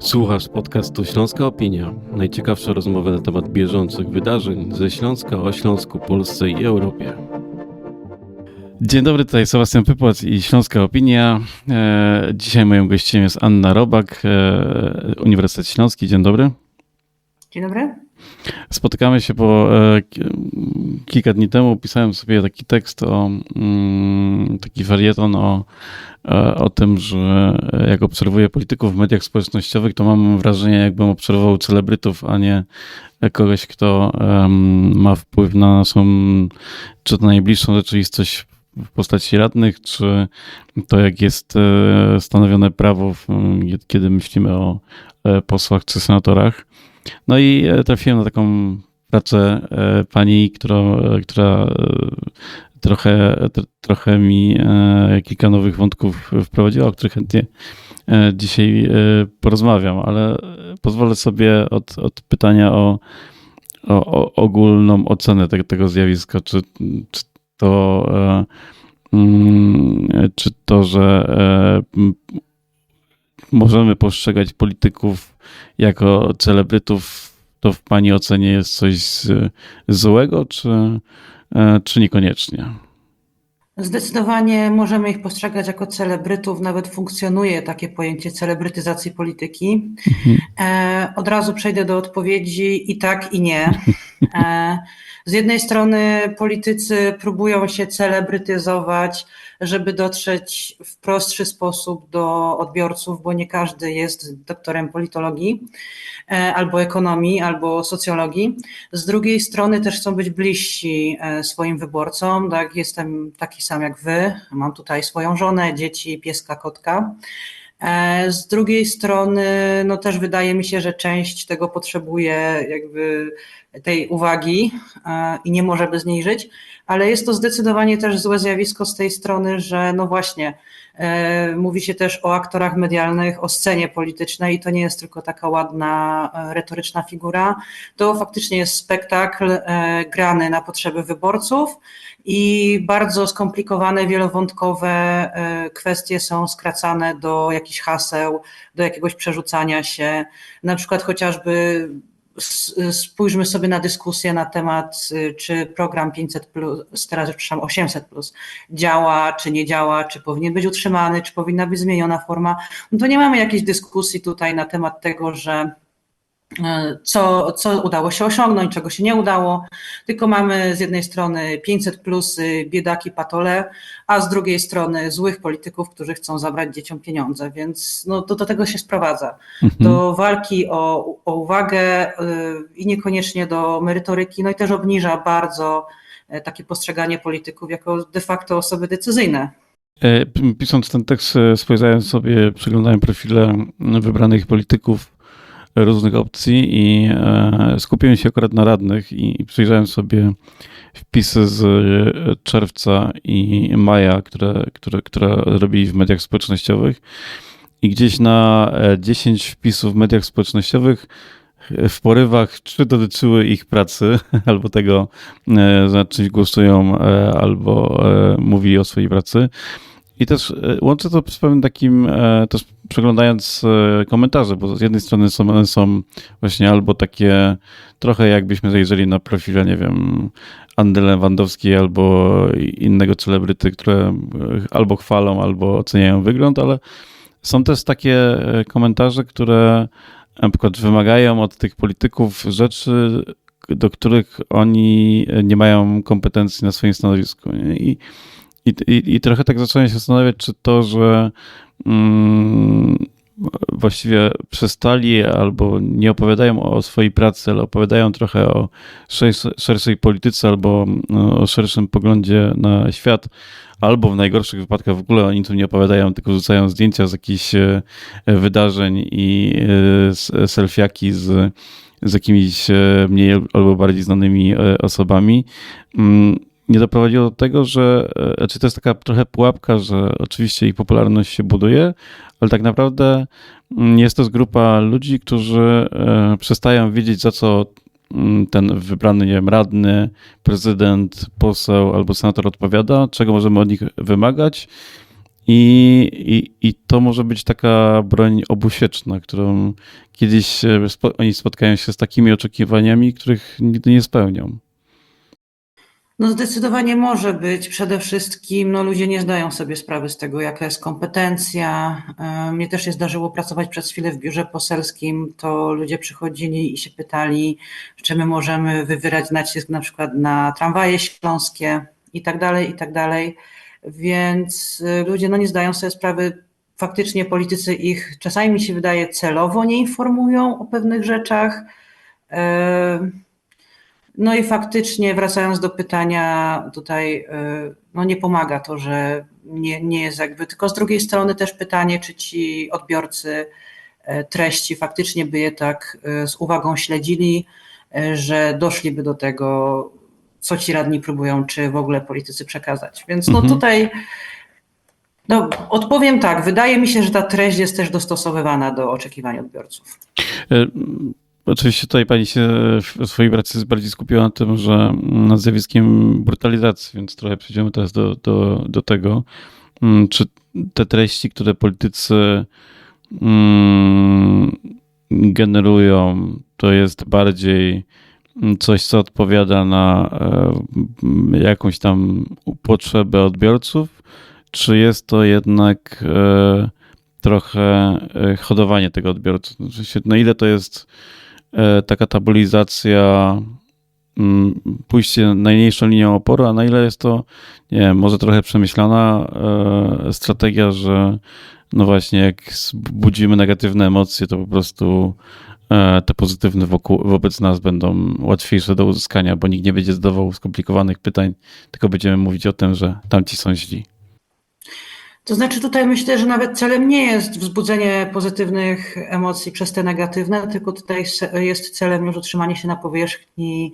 Słuchasz podcastu Śląska Opinia. Najciekawsze rozmowy na temat bieżących wydarzeń ze Śląska o Śląsku, Polsce i Europie. Dzień dobry, tutaj Sebastian Pypłac i Śląska Opinia. E, Dzisiaj moją gościem jest Anna Robak, e, Uniwersytet Śląski. Dzień dobry. Dzień dobry. Spotykamy się, bo e, ki- kilka dni temu pisałem sobie taki tekst o mm, taki farieton o, e, o tym, że jak obserwuję polityków w mediach społecznościowych, to mam wrażenie, jakbym obserwował celebrytów, a nie kogoś, kto ma wpływ na naszą, czy to najbliższą rzeczywistość w postaci radnych, czy to jak jest e, stanowione prawo, kiedy myślimy o posłach czy senatorach. No i e, trafiłem na taką pracę e, pani, która, która e, trochę, tr- trochę mi kilka nowych wątków wprowadziła, o których chętnie dzisiaj porozmawiam, ale pozwolę sobie od, od pytania o, o, ogólną ocenę tego, zjawiska, czy, czy to mm, czy to, że możemy postrzegać polityków jako celebrytów, to w Pani ocenie jest coś złego, czy, e, czy niekoniecznie? Zdecydowanie możemy ich postrzegać jako celebrytów, nawet funkcjonuje takie pojęcie celebrytyzacji polityki. E, od razu przejdę do odpowiedzi i tak, i nie. E, z jednej strony politycy próbują się celebrytyzować, żeby dotrzeć w prostszy sposób do odbiorców, bo nie każdy jest doktorem politologii, e, albo ekonomii, albo socjologii. Z drugiej strony też chcą być bliżsi e, swoim wyborcom. Tak, jestem taki sam jak wy. Mam tutaj swoją żonę, dzieci, pieska, kotka. Z drugiej strony, no też wydaje mi się, że część tego potrzebuje jakby tej uwagi e, i nie może bez niej żyć, ale jest to zdecydowanie też złe zjawisko z tej strony, że no właśnie, e, mówi się też o aktorach medialnych, o scenie politycznej i to nie jest tylko taka ładna e, retoryczna figura, to faktycznie jest spektakl grany na potrzeby wyborców i bardzo skomplikowane, wielowątkowe kwestie są skracane do jakichś haseł, do jakiegoś przerzucania się, na przykład chociażby spójrzmy sobie na dyskusję na temat, y, czy program 500, plus, teraz przepraszam, 800 plus działa, czy nie działa, czy powinien być utrzymany, czy powinna być zmieniona forma. No to nie mamy jakiejś dyskusji tutaj na temat tego, że co, co udało się osiągnąć, czego się nie udało, tylko mamy z jednej strony 500 plus y, biedaki patole, a z drugiej strony złych polityków, którzy chcą zabrać dzieciom pieniądze, więc no, to do tego się sprowadza. Do walki o, o uwagę y, i niekoniecznie do merytoryki, no i też obniża bardzo e, takie postrzeganie polityków jako de facto osoby decyzyjne. E, Pisząc ten tekst, e, spojrzałem sobie, przeglądałem profile wybranych polityków różnych opcji i e, skupiłem się akurat na radnych i, przyjrzałem sobie wpisy z e, czerwca i maja, które, które, które robili w mediach społecznościowych. I gdzieś na e, 10 wpisów w mediach społecznościowych e, w porywach trzy dotyczyły ich pracy, albo tego, e, nad czymś głosują, e, albo e, mówili o swojej pracy. I też e, łączę to z pewnym takim, e, też przeglądając e, komentarze, bo z jednej strony są, są właśnie albo takie trochę jakbyśmy zajrzeli na profile, nie wiem, Andy Lewandowskiej albo innego celebryty, które e, albo chwalą, albo oceniają wygląd, ale są też takie e, komentarze, które na przykład wymagają od tych polityków rzeczy, do których oni nie mają kompetencji na swoim stanowisku. nie? I, i, i, i trochę tak zacząłem się zastanawiać, czy to, że mm, właściwie przestali albo nie opowiadają o swojej pracy, ale opowiadają trochę o szerszej, polityce albo no, o szerszym poglądzie na świat, albo w najgorszych wypadkach w ogóle oni tu nie opowiadają, tylko rzucają zdjęcia z jakichś e, wydarzeń i e, selfiaki z, z jakimiś e, mniej albo bardziej znanymi osobami. Nie doprowadziło do tego, że e, czy to jest taka trochę pułapka, że oczywiście ich popularność się buduje, ale tak naprawdę mm, jest to grupa ludzi, którzy e, przestają wiedzieć, za co mm, ten wybrany, nie wiem, radny, prezydent, poseł albo senator odpowiada, czego możemy od nich wymagać I, i, I to może być taka broń obusieczna, którą kiedyś e, oni spotkają się z takimi oczekiwaniami, których nigdy nie spełnią. No zdecydowanie może być. Przede wszystkim no, ludzie nie zdają sobie sprawy z tego, jaka jest kompetencja. E, Mnie też się zdarzyło pracować przez chwilę w biurze poselskim. To ludzie przychodzili i się pytali, czy my możemy wywierać nacisk na przykład na tramwaje śląskie i tak dalej, i tak dalej. Więc y, ludzie no, nie zdają sobie sprawy. Faktycznie politycy ich czasami mi się wydaje celowo nie informują o pewnych rzeczach. E, no i faktycznie, wracając do pytania, tutaj y, no nie pomaga to, że nie, nie jest jakby, tylko z drugiej strony też pytanie, czy ci odbiorcy e, treści faktycznie by je tak y, z uwagą śledzili, y, że doszliby do tego, co ci radni próbują, czy w ogóle politycy przekazać. Więc no Mhm. tutaj no, odpowiem tak, wydaje mi się, że ta treść jest też dostosowywana do oczekiwań odbiorców. E, Oczywiście tutaj pani się w swojej pracy bardziej skupiła na tym, że nad zjawiskiem brutalizacji, więc trochę przejdziemy teraz do, do, do tego. Mm, Czy te treści, które politycy mm, generują, to jest bardziej coś, co odpowiada na e, jakąś tam potrzebę odbiorców, czy jest to jednak e, trochę e, hodowanie tego odbiorcy? Sensie, No ile to jest e, taka tabulizacja, mm, pójście najmniejszą linią oporu, a na ile jest to, nie wiem, może trochę przemyślana e, strategia, że no właśnie, jak budzimy negatywne emocje, to po prostu e, te pozytywne wokół, wobec nas będą łatwiejsze do uzyskania, bo nikt nie będzie zadawał skomplikowanych pytań, tylko będziemy mówić o tym, że tamci są źli. To znaczy tutaj myślę, że nawet celem nie jest wzbudzenie pozytywnych emocji przez te negatywne, tylko tutaj jest celem już utrzymanie się na powierzchni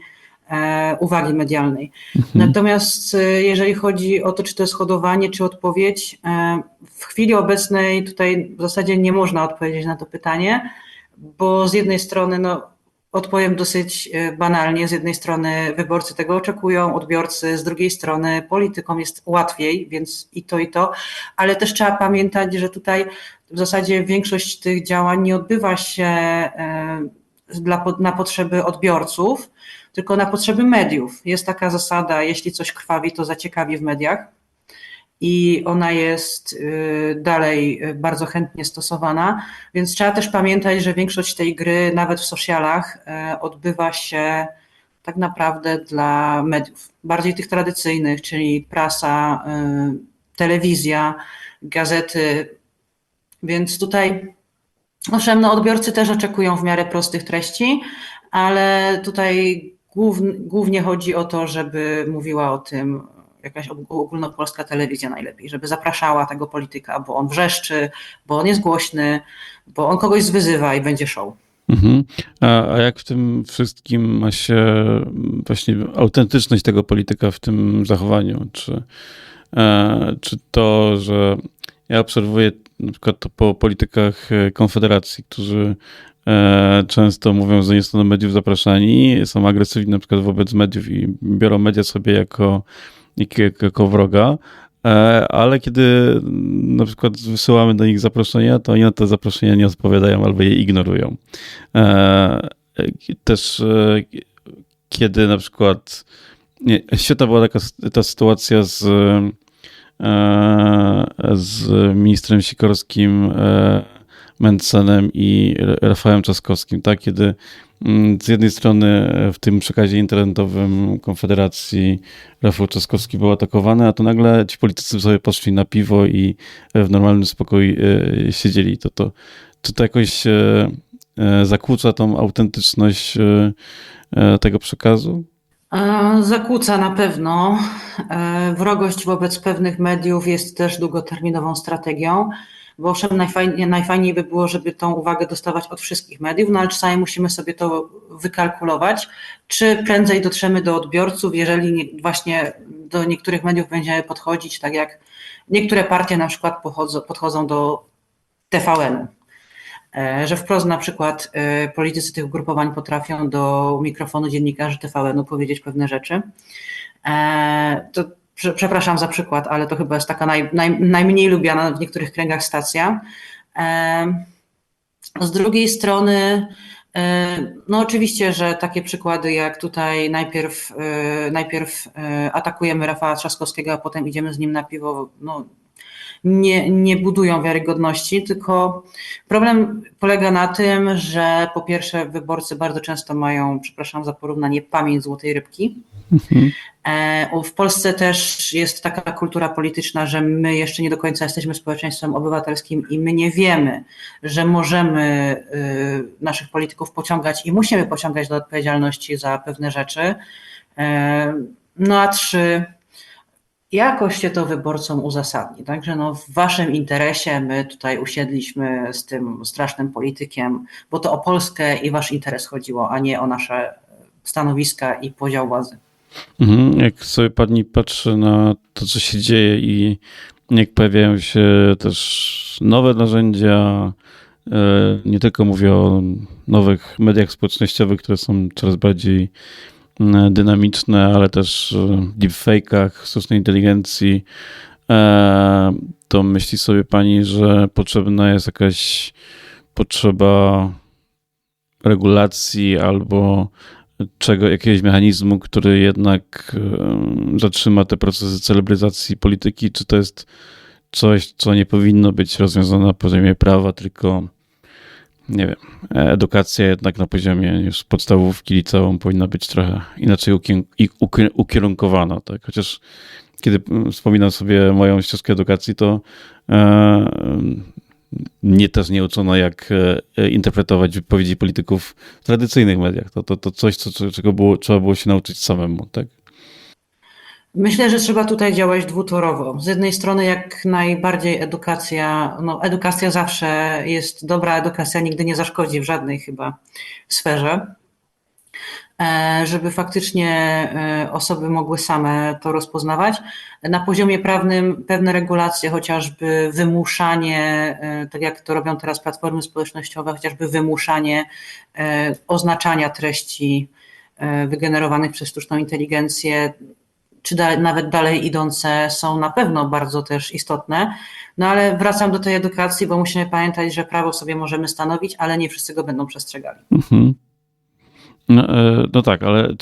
e, uwagi medialnej. Natomiast e, jeżeli chodzi o to, czy to jest hodowanie, czy odpowiedź, e, w chwili obecnej tutaj w zasadzie nie można odpowiedzieć na to pytanie, bo z jednej strony no, Odpowiem dosyć e, banalnie. Z jednej strony wyborcy tego oczekują, odbiorcy, z drugiej strony politykom jest łatwiej, więc i to, i to, ale też trzeba pamiętać, że tutaj w zasadzie większość tych działań nie odbywa się e, dla, na potrzeby odbiorców, tylko na potrzeby mediów. Jest taka zasada, jeśli coś krwawi, to zaciekawi w mediach. I ona jest y, dalej y, bardzo chętnie stosowana, więc trzeba też pamiętać, że większość tej gry, nawet w socialach, e, odbywa się tak naprawdę dla mediów, bardziej tych tradycyjnych, czyli prasa, y, telewizja, gazety. Więc tutaj, owszem, no odbiorcy też oczekują w miarę prostych treści, ale tutaj głównie chodzi o to, żeby mówiła o tym jakaś ogólnopolska telewizja najlepiej, żeby zapraszała tego polityka, bo on wrzeszczy, bo on jest głośny, bo on kogoś zwyzywa i będzie show. Mhm. A, a jak w tym wszystkim ma się właśnie autentyczność tego polityka w tym zachowaniu? Czy, e, czy to, że ja obserwuję na przykład to po politykach Konfederacji, którzy e, często mówią, że nie są do mediów zapraszani, są agresywni na przykład wobec mediów i biorą media sobie jako, jako wroga, E, ale kiedy na przykład wysyłamy do nich zaproszenia, to oni na te zaproszenia nie odpowiadają albo je ignorują. E, Też e, kiedy na przykład nie, świetna była taka ta sytuacja z, z ministrem Sikorskim, Mencenem i Rafałem Trzaskowskim, tak? Kiedy mm, z jednej strony w tym przekazie internetowym Konfederacji Rafał Trzaskowski był atakowany, a to nagle ci politycy sobie poszli na piwo i w normalnym spokoju e, siedzieli. To, to, to, to jakoś e, zakłóca tą autentyczność e, tego przekazu? Zakłóca na pewno. Wrogość wobec pewnych mediów jest też długoterminową strategią. Bo owszem, najfajniej, najfajniej by było, żeby tą uwagę dostawać od wszystkich mediów, no ale czasami musimy sobie to wykalkulować, czy prędzej dotrzemy do odbiorców, jeżeli nie, właśnie do niektórych mediów będziemy podchodzić, tak jak niektóre partie na przykład podchodzą, podchodzą do TVN-u. Że wprost na przykład politycy tych ugrupowań potrafią do mikrofonu dziennikarzy TVN-u powiedzieć pewne rzeczy. To przepraszam za przykład, ale to chyba jest taka naj, naj, najmniej lubiana w niektórych kręgach stacja. Z drugiej strony, no oczywiście, że takie przykłady jak tutaj najpierw, najpierw atakujemy Rafała Trzaskowskiego, a potem idziemy z nim na piwo, no nie, nie budują wiarygodności, tylko problem polega na tym, że po pierwsze wyborcy bardzo często mają, przepraszam za porównanie, pamięć złotej rybki. Mhm. W Polsce też jest taka kultura polityczna, że my jeszcze nie do końca jesteśmy społeczeństwem obywatelskim i my nie wiemy, że możemy y, naszych polityków pociągać i musimy pociągać do odpowiedzialności za pewne rzeczy. No a trzy, jakoś się to wyborcom uzasadni. Także no w waszym interesie my tutaj usiedliśmy z tym strasznym politykiem, bo to o Polskę i wasz interes chodziło, a nie o nasze stanowiska i podział władzy. Mhm. Jak sobie pani patrzy na to, co się dzieje i jak pojawiają się też nowe narzędzia, e, nie tylko mówię o nowych mediach społecznościowych, które są coraz bardziej E, dynamiczne, ale też e, deepfake'ach, sztucznej inteligencji, e, to myśli sobie pani, że potrzebna jest jakaś potrzeba regulacji albo czego, jakiegoś mechanizmu, który jednak zatrzyma te procesy celebryzacji polityki, czy to jest coś, co nie powinno być rozwiązane na poziomie prawa, tylko nie wiem, edukacja jednak na poziomie już podstawówki liceum powinna być trochę inaczej ukierunkowana, tak? Chociaż kiedy wspominam sobie moją ścieżkę edukacji, to e, mnie też nie uczono, jak e, interpretować wypowiedzi polityków w tradycyjnych mediach. To, to, to coś, co, czego było, trzeba było się nauczyć samemu, tak? Myślę, że trzeba tutaj działać dwutorowo. Z jednej strony jak najbardziej edukacja, no edukacja zawsze jest dobra, edukacja nigdy nie zaszkodzi w żadnej chyba sferze, e, żeby faktycznie e, osoby mogły same to rozpoznawać. Na poziomie prawnym pewne regulacje, chociażby wymuszanie, e, tak jak to robią teraz platformy społecznościowe, chociażby wymuszanie oznaczania treści wygenerowanych przez sztuczną inteligencję, czy da, nawet dalej idące są na pewno bardzo też istotne. No ale wracam do tej edukacji, bo musimy pamiętać, że prawo sobie możemy stanowić, ale nie wszyscy go będą przestrzegali. Mhm. No, e, no, tak, ale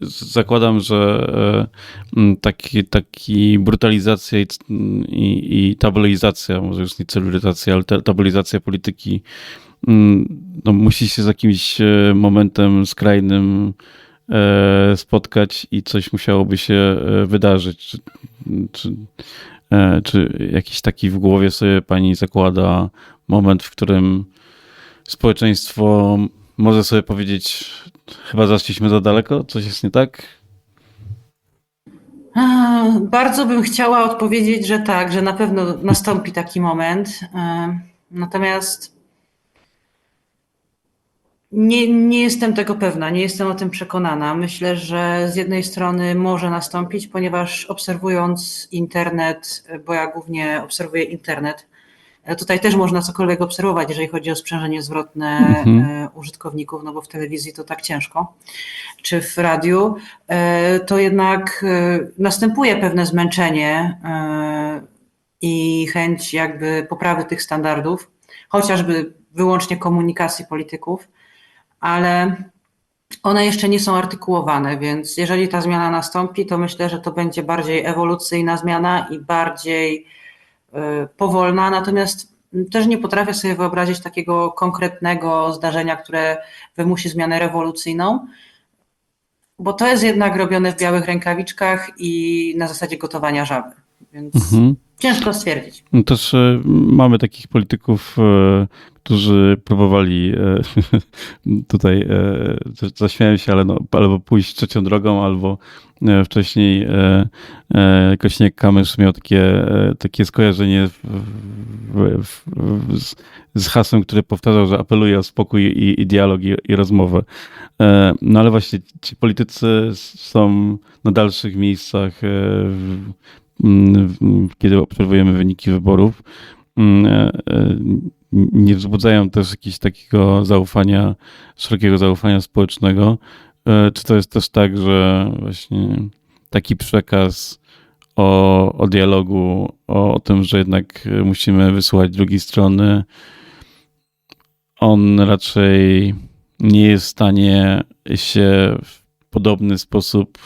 zakładam, że e, taki, taki brutalizacja i, i, i tabloizacja, może już nie celularyzacja, ale tabloizacja polityki no, musi się z jakimś e, momentem skrajnym spotkać i coś musiałoby się e, wydarzyć. Czy, czy, e, czy jakiś taki w głowie sobie pani zakłada moment, w którym społeczeństwo może sobie powiedzieć, chyba zaszliśmy za daleko, coś jest nie tak? Bardzo bym chciała odpowiedzieć, że tak, że na pewno nastąpi taki moment. Natomiast nie, nie jestem tego pewna, nie jestem o tym przekonana. Myślę, że z jednej strony może nastąpić, ponieważ obserwując internet, bo ja głównie obserwuję internet, e, tutaj też można cokolwiek obserwować, jeżeli chodzi o sprzężenie zwrotne mhm. E, użytkowników, no bo w telewizji to tak ciężko, czy w radiu, e, to jednak następuje pewne zmęczenie i chęć jakby poprawy tych standardów, chociażby wyłącznie komunikacji polityków ale one jeszcze nie są artykułowane, więc jeżeli ta zmiana nastąpi, to myślę, że to będzie bardziej ewolucyjna zmiana i bardziej y, powolna. Natomiast też nie potrafię sobie wyobrazić takiego konkretnego zdarzenia, które wymusi zmianę rewolucyjną, bo to jest jednak robione w białych rękawiczkach i na zasadzie gotowania żaby. Więc mhm. Ciężko stwierdzić. No też e, mamy takich polityków, e, którzy próbowali e, tutaj, zaśmiałem się, ale no, albo pójść trzecią drogą, albo wcześniej Kośniak-Kamysz miał takie, takie skojarzenie w, w, w, z, z hasłem, które powtarzał, że apeluje o spokój i, i dialog i, i rozmowę. No ale właśnie ci politycy są na dalszych miejscach kiedy obserwujemy wyniki wyborów, mm, e, e, nie wzbudzają też jakiegoś takiego zaufania, szerokiego zaufania społecznego. E, czy to jest też tak, że właśnie taki przekaz o, o dialogu, o, o tym, że jednak musimy wysłuchać drugiej strony, on raczej nie jest w stanie się w podobny sposób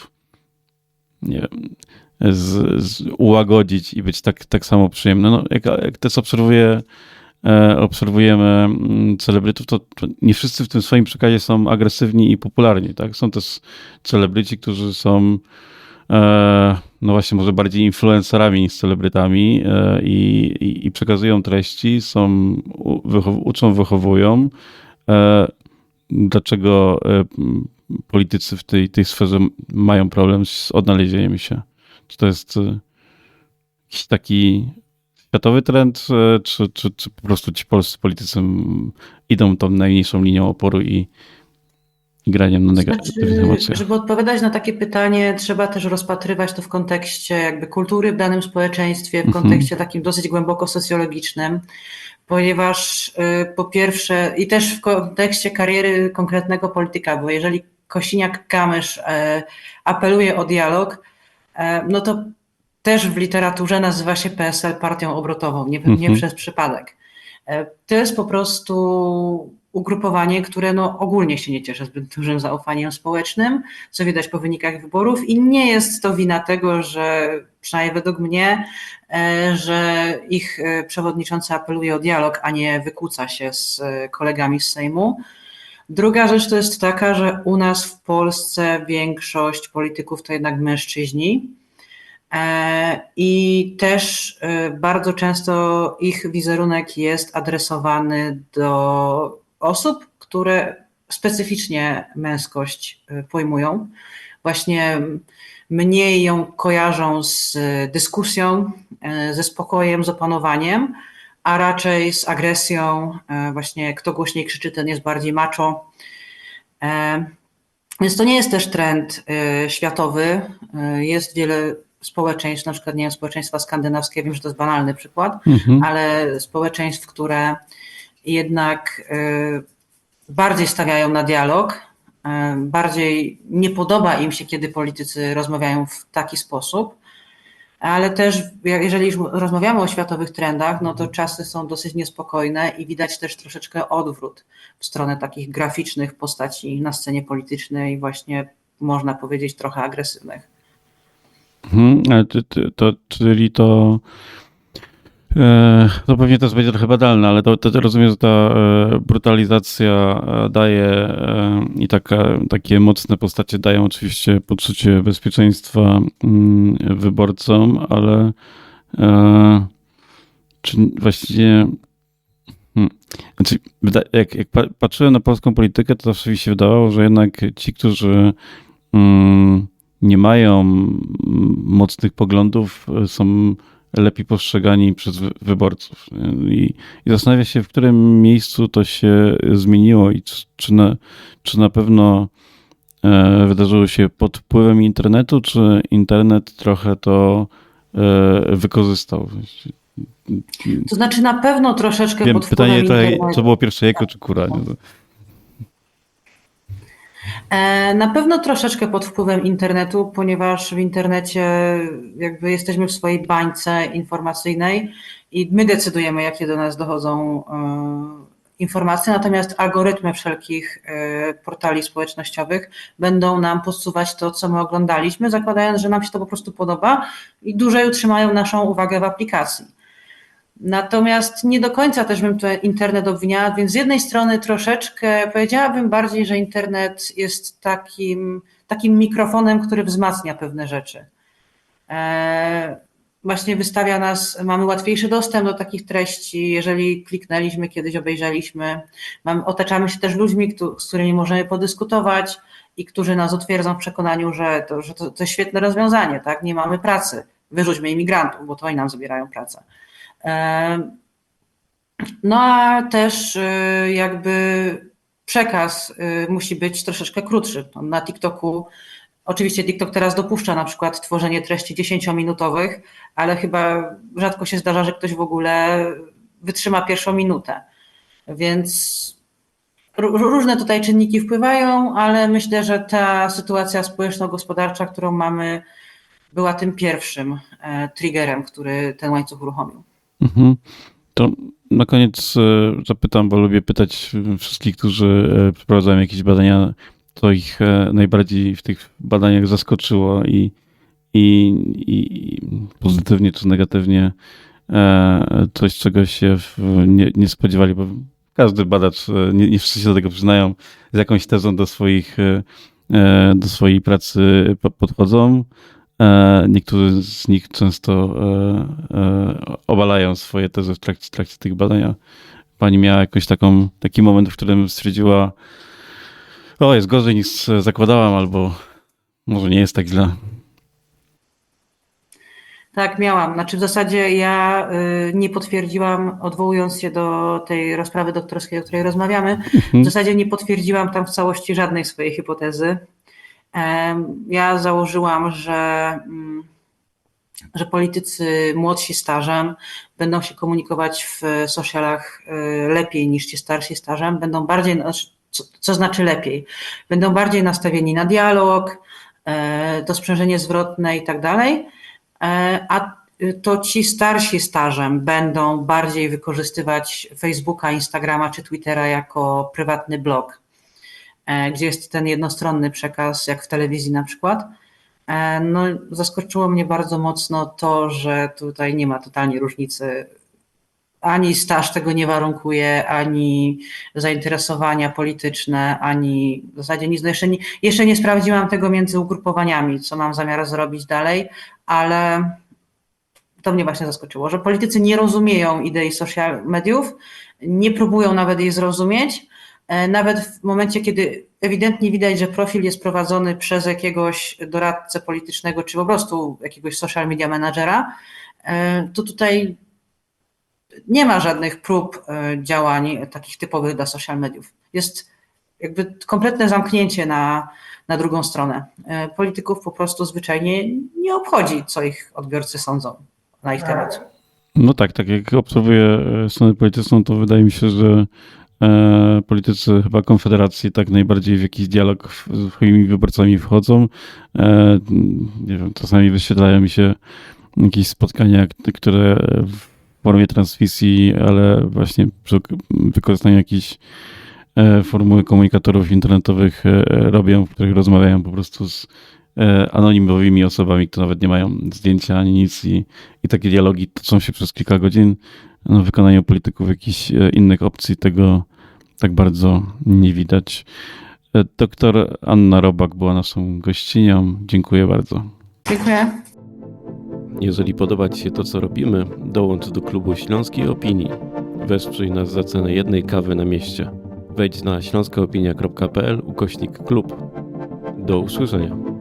nie wiem, z, z ułagodzić i być tak, tak samo przyjemny. No, jak, jak też obserwuję, e, obserwujemy mm, celebrytów, to, to, nie wszyscy w tym swoim przekazie są agresywni i popularni. Tak? Są też celebryci, którzy są e, no właśnie może bardziej influencerami niż celebrytami e, i, i, przekazują treści, są, wychow, uczą, wychowują. E, dlaczego e, politycy w tej, tej sferze mają problem z odnalezieniem się? Czy to jest e, jakiś taki światowy trend, e, czy, czy, czy po prostu ci polscy politycy idą tą najmniejszą linią oporu i, i graniem na negatywne znaczy, emocje? Żeby odpowiadać na takie pytanie, trzeba też rozpatrywać to w kontekście jakby kultury w danym społeczeństwie, w mhm. kontekście takim dosyć głęboko socjologicznym, ponieważ y, po pierwsze i też w kontekście kariery konkretnego polityka, bo jeżeli Kosiniak-Kamysz apeluje o dialog, no to też w literaturze nazywa się PSL partią obrotową, nie, nie mhm. przez przypadek. E, to jest po prostu ugrupowanie, które no ogólnie się nie cieszy zbyt dużym zaufaniem społecznym, co widać po wynikach wyborów i nie jest to wina tego, że przynajmniej według mnie, że ich przewodniczący apeluje o dialog, a nie wykłóca się z kolegami z Sejmu. Druga rzecz to jest taka, że u nas w Polsce większość polityków to jednak mężczyźni. E, I też e, bardzo często ich wizerunek jest adresowany do osób, które specyficznie męskość e, pojmują. Właśnie mniej ją kojarzą z dyskusją, ze spokojem, z opanowaniem, a raczej z agresją. E, właśnie kto głośniej krzyczy, ten jest bardziej macho. E, więc to nie jest też trend e, światowy. Jest wiele społeczeństw, na przykład nie wiem, społeczeństwa skandynawskie, wiem, że to jest banalny przykład, mhm. ale społeczeństw, które jednak bardziej stawiają na dialog, bardziej nie podoba im się, kiedy politycy rozmawiają w taki sposób, ale też jeżeli już rozmawiamy o światowych trendach, no to czasy są dosyć niespokojne i widać też troszeczkę odwrót w stronę takich graficznych postaci na scenie politycznej, właśnie można powiedzieć trochę agresywnych. Hmm, to, to, czyli to to pewnie też będzie trochę badalne, ale to, to, rozumiem, że ta e, brutalizacja e, daje i taka, takie mocne postacie dają oczywiście poczucie bezpieczeństwa mm, wyborcom, ale czy właściwie hmm, znaczy, jak, jak patrzyłem na polską politykę, to zawsze mi się wydawało, że jednak ci, którzy mm, nie mają mocnych poglądów, są lepiej postrzegani przez wyborców. I, i zastanawia się, w którym miejscu to się zmieniło i czy na, czy na pewno e, wydarzyło się pod wpływem internetu, czy internet trochę to e, wykorzystał. To znaczy na pewno troszeczkę Wiem, pod pytanie internetu. co było pierwsze, jajko czy kura? E, na pewno troszeczkę pod wpływem internetu, ponieważ w internecie jakby jesteśmy w swojej bańce informacyjnej i my decydujemy, jakie do nas dochodzą e, informacje, natomiast algorytmy wszelkich e, portali społecznościowych będą nam podsuwać to, co my oglądaliśmy, zakładając, że nam się to po prostu podoba i dłużej utrzymają naszą uwagę w aplikacji. Natomiast nie do końca też bym internet obwiniała, więc z jednej strony troszeczkę powiedziałabym bardziej, że internet jest takim, takim mikrofonem, który wzmacnia pewne rzeczy. E, właśnie wystawia nas, mamy łatwiejszy dostęp do takich treści, jeżeli kliknęliśmy, kiedyś obejrzeliśmy. Otaczamy się też ludźmi, z którymi możemy podyskutować i którzy nas utwierdzą w przekonaniu, że to, że to, to jest świetne rozwiązanie, tak? Nie mamy pracy, wyrzućmy imigrantów, bo to oni nam zabierają pracę. No a też y, jakby przekaz y, musi być troszeczkę krótszy. Na TikToku, oczywiście TikTok teraz dopuszcza na przykład tworzenie treści 10-minutowych, ale chyba rzadko się zdarza, że ktoś w ogóle wytrzyma pierwszą minutę. Więc różne tutaj czynniki wpływają, ale myślę, że ta sytuacja społeczno-gospodarcza, którą mamy, była tym pierwszym e, triggerem, który ten łańcuch uruchomił. Mhm. To na koniec e, zapytam, bo lubię pytać wszystkich, którzy e, przeprowadzają jakieś badania, co ich e, najbardziej w tych badaniach zaskoczyło i, i, i pozytywnie czy negatywnie coś, czego się nie, nie spodziewali, bo każdy badacz, nie, nie wszyscy się do tego przyznają, z jakąś tezą do swoich, do swojej pracy po- podchodzą. E, Niektórzy z nich często e, e, obalają swoje tezy w trakcie, w trakcie tych badań. Pani miała jakoś taką, taki moment, w którym stwierdziła, o jest gorzej niż zakładałam, albo może nie jest tak źle. Tak, miałam. Znaczy w zasadzie ja y, nie potwierdziłam, odwołując się do tej rozprawy doktorskiej, o której rozmawiamy, w zasadzie nie potwierdziłam tam w całości żadnej swojej hipotezy. Ja założyłam, że, mm, że politycy młodsi stażem będą się komunikować w socialach y, lepiej niż ci starsi stażem, będą bardziej, co, co znaczy lepiej, będą bardziej nastawieni na dialog, e, to sprzężenie zwrotne i tak dalej. E, A to ci starsi stażem będą bardziej wykorzystywać Facebooka, Instagrama czy Twittera jako prywatny blog, gdzie jest ten jednostronny przekaz, jak w telewizji na przykład. E, No, zaskoczyło mnie bardzo mocno to, że tutaj nie ma totalnie różnicy. Ani staż tego nie warunkuje, ani zainteresowania polityczne, ani w zasadzie nic. No jeszcze, nie, jeszcze nie sprawdziłam tego między ugrupowaniami, co mam zamiar zrobić dalej, ale to mnie właśnie zaskoczyło, że politycy nie rozumieją idei social mediów, nie próbują nawet jej zrozumieć. E, Nawet w momencie, kiedy ewidentnie widać, że profil jest prowadzony przez jakiegoś doradcę politycznego, czy po prostu jakiegoś social media managera, e, to tutaj nie ma żadnych prób e, działań takich typowych dla social mediów. Jest jakby kompletne zamknięcie na, na drugą stronę. Polityków po prostu zwyczajnie nie obchodzi, co ich odbiorcy sądzą na ich temat. No tak, tak jak obserwuję stronę polityczną, to wydaje mi się, że politycy chyba Konfederacji tak najbardziej w jakiś dialog z swoimi wyborcami wchodzą. E, nie wiem, czasami wyświetlają mi się jakieś spotkania, które w formie transmisji, ale właśnie przy wykorzystaniu jakichś e, formuły komunikatorów internetowych e, robią, w których rozmawiają po prostu z e, anonimowymi osobami, które nawet nie mają zdjęcia ani nic i, i takie dialogi toczą się przez kilka godzin. No, w wykonaniu polityków jakichś e, innych opcji tego tak bardzo nie widać. E, Doktor Anna Robak była naszą gościnią. Dziękuję bardzo. Dziękuję. Jeżeli podoba Ci się to, co robimy, dołącz do klubu Śląskiej Opinii. Wesprzyj nas za cenę jednej kawy na mieście. Wejdź na śląskaopinia.pl ukośnik klub. Do usłyszenia.